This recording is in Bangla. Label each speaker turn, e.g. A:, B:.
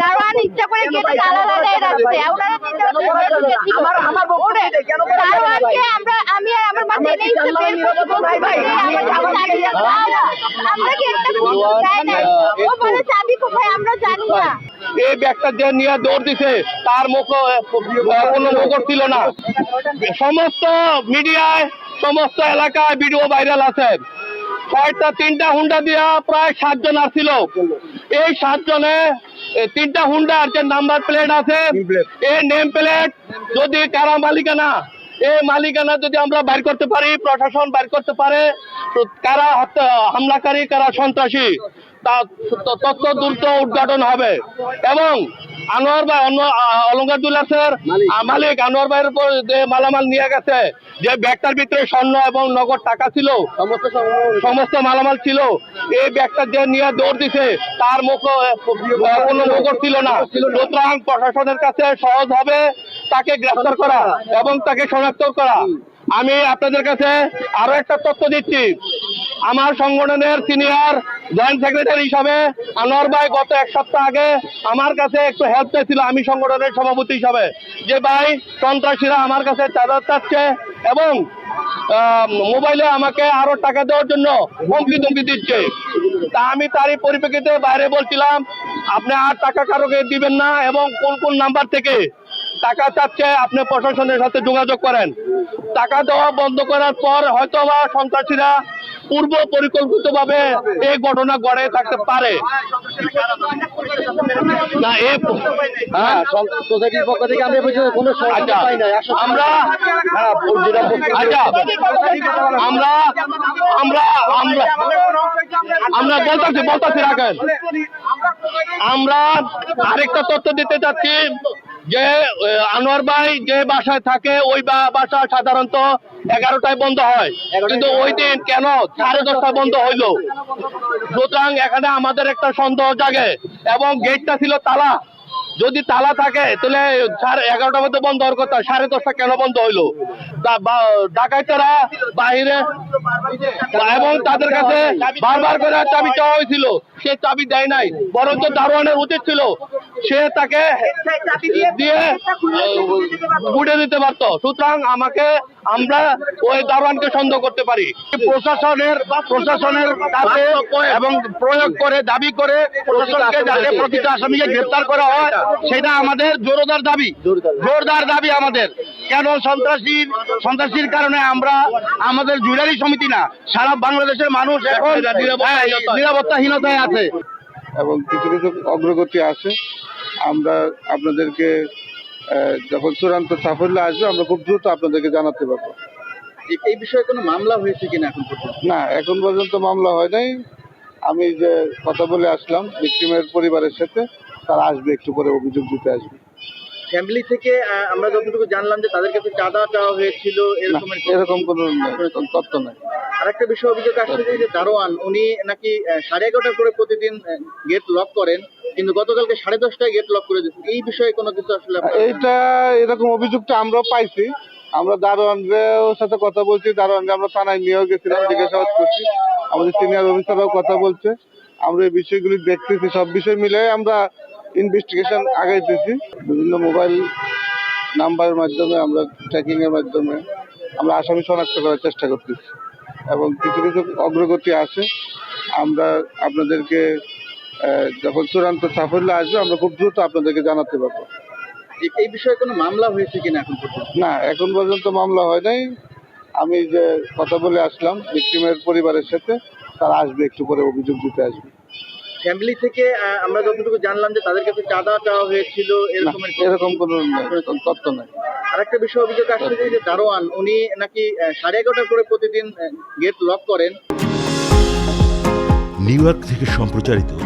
A: দারোয়ান ইচ্ছা করে গেটে তালা লাগাই রাখছে? ওনারা
B: আমার
A: দারোয়ানকে আমি আর আমার মা
B: কি
A: ইচ্ছে বের করতে বলছি
B: ভাই,
A: আমরা চাই না ও বলে চাবি কোথায়? আমরা জানি না।
C: এই ব্যাগটা যে নিয়ে দৌড় দিছে তার মুখ কোনো মুখর ছিল না। সমস্ত মিডিয়ায় সমস্ত এলাকায় ভিডিও ভাইরাল আছে। ছয়টা তিনটা হুন্ডা দিয়া প্রায় সাতজন আসছিল। এই সাতজনে তিনটা হুন্ডা যে নাম্বার প্লেট আছে। এ নেম প্লেট যদি কারা মালিকানা এ মালিকানা যদি আমরা বাইর করতে পারি প্রশাসন বাইর করতে পারে তো কারা হামলাকারী কারা সন্ত্রাসী? তা তথ্য দ্রুত উদ্ঘাটন হবে। এবং আনোয়ার ভাই অন্য অলঙ্কার জুয়েলার্সের মালিক। আনোয়ার ভাইয়ের উপর যে মালামাল নিয়ে গেছে যে ব্যাগটার ভিতরে স্বর্ণ এবং নগদ টাকা ছিল সমস্ত মালামাল ছিল এই ব্যাগটা যে নিয়ে দৌড় দিছে তার মুখ কোনো মুখর ছিল না। সুতরাং প্রশাসনের কাছে সহজ হবে তাকে গ্রেফতার করা এবং তাকে শনাক্ত করা। আমি আপনাদের কাছে আরও একটা তথ্য দিচ্ছি। আমার সংগঠনের সিনিয়র জয়েন্ট সেক্রেটারি হিসাবে আনোয়ার ভাই গত এক সপ্তাহ আগে আমার কাছে একটু হেল্প চাইছিল, আমি সংগঠনের সভাপতি হিসাবে। যে ভাই সন্ত্রাসীরা আমার কাছে চাঁদা চাচ্ছে এবং মোবাইলে আমাকে আরও টাকা দেওয়ার জন্য হুমকি ধমকি দিচ্ছে। তা আমি তারই পরিপ্রেক্ষিতে বাইরে বলছিলাম, আপনি আর টাকা কারোকে দিবেন না এবং কোন কোন নাম্বার থেকে টাকা চাচ্ছে, আপনি প্রশাসনের সাথে যোগাযোগ করেন। টাকা দেওয়া বন্ধ করার পর হয়তো বা সন্ত্রাসীরা পূর্ব পরিকল্পিত ভাবে এই ঘটনা গড়ে থাকতে পারে। না এ হ্যাঁ
B: সোসাইটির পক্ষ থেকে আমরা পর্যন্ত কোনো
C: আচ্ছা আমরা আচ্ছা আমরা আমরা আমরা আমরা বলতেছি বলতেছি রাখেন। আমরা আরেকটা তথ্য দিতে চাচ্ছি। যে আনোয়ার ভাই যে বাসায় থাকে ওই বাসা সাধারণত এগারোটায় বন্ধ হয়। কিন্তু ওই দিন কেন সাড়ে দশটায় বন্ধ হইল? সুতরাং এখানে আমাদের একটা সন্দেহ জাগে এবং গেটটা ছিল তালা। যদি তালা থাকে তাহলে সাড়ে এগারোটার মধ্যে বন্ধ হওয়ার কথা সাড়ে দশটা কেন বন্ধ হইল? ডাকাইতেরা বাহিরে এবং তাদের কাছে বারবার করে চাবি চাওয়া হয়েছিল। সে চাবি দেয় নাই বরঞ্চ দারোয়ানের উচিত ছিল সে তাকে দিয়ে বুড়ে দিতে পারতো। সুতরাং আমাকে আমরা ওই দারোয়ানকে সন্দেহ করতে পারি। প্রশাসনের প্রশাসনের কাছে এবং প্রয়োগ করে দাবি করে প্রশাসনকে যাতে প্রকৃত আসামিকে গ্রেপ্তার করা হয় সেটা আমাদের জোরদার দাবি। জোরদার দাবি আমাদের। কেন সন্ত্রাসীর সন্ত্রাসীর কারণে আমরা আমাদের জুয়েলারি সমিতি না সারা বাংলাদেশের মানুষ এখন নিরাপত্তাহীনতায় আছে।
D: এবং কিছু কিছু অগ্রগতি আছে। আমরা আপনাদেরকে যখন চূড়ান্ত সাফল্য আসবে আমরা খুব দ্রুত আপনাদেরকে জানাতে পারব।
B: এই বিষয়ে কোনো মামলা হয়েছে কিনা এখন পর্যন্ত?
D: না এখন পর্যন্ত মামলা হয় নাই। আমি যে কথা বলে আসলাম ভিক্টিমের পরিবারের সাথে তারা আসবে একটু পরে অভিযোগ দিতে আসবে।
B: ফ্যামিলি থেকে আমরা যতটুকু জানলাম যে তাদের কাছে চাঁদা চাওয়া হয়েছিল
D: না,
B: এরকমের
D: এরকম কোনো তথ্য নাই
B: আরেকটা বিষয় অভিযোগ আসছে যে, দারোয়ান উনি নাকি সাড়ে এগারোটার করে প্রতিদিন গেট লক করেন। কিন্তু গতকালকে সাড়ে দশটায় গেট লক করে দিচ্ছেন এই বিষয়ে কোনো কিছু আসলে
D: এইটা এরকম অভিযোগটা আমরাও পাইছি। আমরা দারোয়ানদের সাথে কথা বলছি। দারোয়ানকে আমরা থানায় নিয়েও গেছিলাম, জিজ্ঞাসাবাদ করছি। আমাদের সিনিয়র অফিসাররাও কথা বলছে। আমরা এই বিষয়গুলি দেখতেছি। সব বিষয় মিলে আমরা ইনভেস্টিগেশন আগাইতেছি। বিভিন্ন মোবাইল নাম্বারের মাধ্যমে, আমরা ট্র্যাকিং এর মাধ্যমে আমরা আসামি শনাক্ত করার চেষ্টা করতেছি। এবং কিছু কিছু অগ্রগতি আছে। আমরা আপনাদেরকে যখন চূড়ান্ত সাফল্য আসবে আমরা খুব দ্রুত আপনাদেরকে জানাতে পারব।
B: এই- এই বিষয়ে কোনো মামলা হয়েছে কিনা এখন পর্যন্ত?
D: না এখন পর্যন্ত মামলা হয় নাই। আমি যে কথা বলে আসলাম ভিক্টিমের পরিবারের সাথে তারা আসবে একটু পরে অভিযোগ দিতে আসবে।
B: ফ্যামিলি থেকে আমরা যতটুকু জানলাম যে তাদের কাছে চাঁদা চাওয়া হয়েছিল
D: না,
B: এরকমের
D: এরকম কোনো তথ্য নাই।
B: আরেকটা বিষয় অভিযোগ আসছে যে, দারোয়ান উনি নাকি আহ, সাড়ে এগারোটার করে প্রতিদিন গেট লক করেন।
E: নিউ ইয়র্ক থেকে সম্প্রচারিত